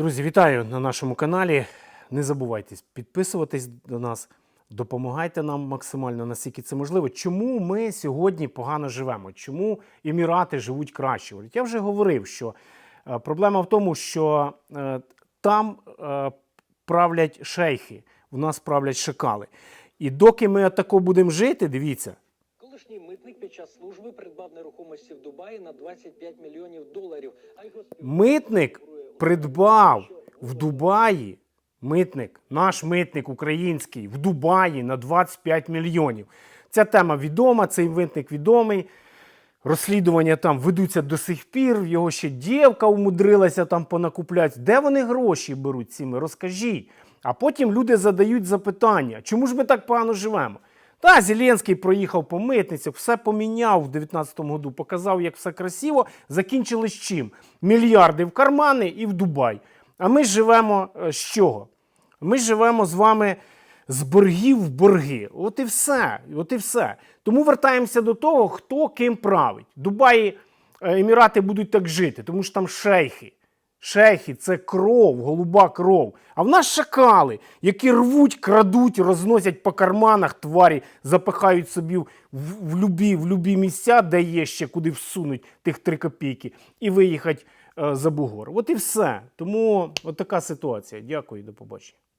Друзі, вітаю на нашому каналі. Не забувайте підписуватись до нас, допомагайте нам максимально, наскільки це можливо. Чому ми сьогодні погано живемо? Чому емірати живуть краще? Я вже говорив, що е, проблема в тому, що е, там е, правлять шейхи, в нас правлять шакали. І доки ми тако будемо жити, дивіться, Колишній митник під час служби придбав нерухомості в Дубаї на 25 мільйонів доларів. А його Митник придбав в Дубаї, митник, наш митник український, в Дубаї на 25 мільйонів. Ця тема відома, цей митник відомий. Розслідування там ведуться до сих пір. Його ще дівка умудрилася там понакупляти. Де вони гроші беруть цими? Розкажіть. А потім люди задають запитання, чому ж ми так погано живемо? Та Зеленський проїхав по митницях, все поміняв в 19-му году, показав, як все красиво. Закінчили з чим? Мільярди в кармани і в Дубай. А ми живемо е, з чого? Ми живемо з вами з боргів в борги. От і все. От і все. Тому вертаємося до того, хто ким править. Дубаї, е, Емірати будуть так жити, тому що там шейхи. Шейхи це кров, голуба кров. А в нас шакали, які рвуть, крадуть, розносять по карманах тварі, запихають собі в, в, любі, в любі місця, де є ще куди всунуть тих три копійки, і виїхати е, за бугор. От і все. Тому от така ситуація. Дякую, до побачення.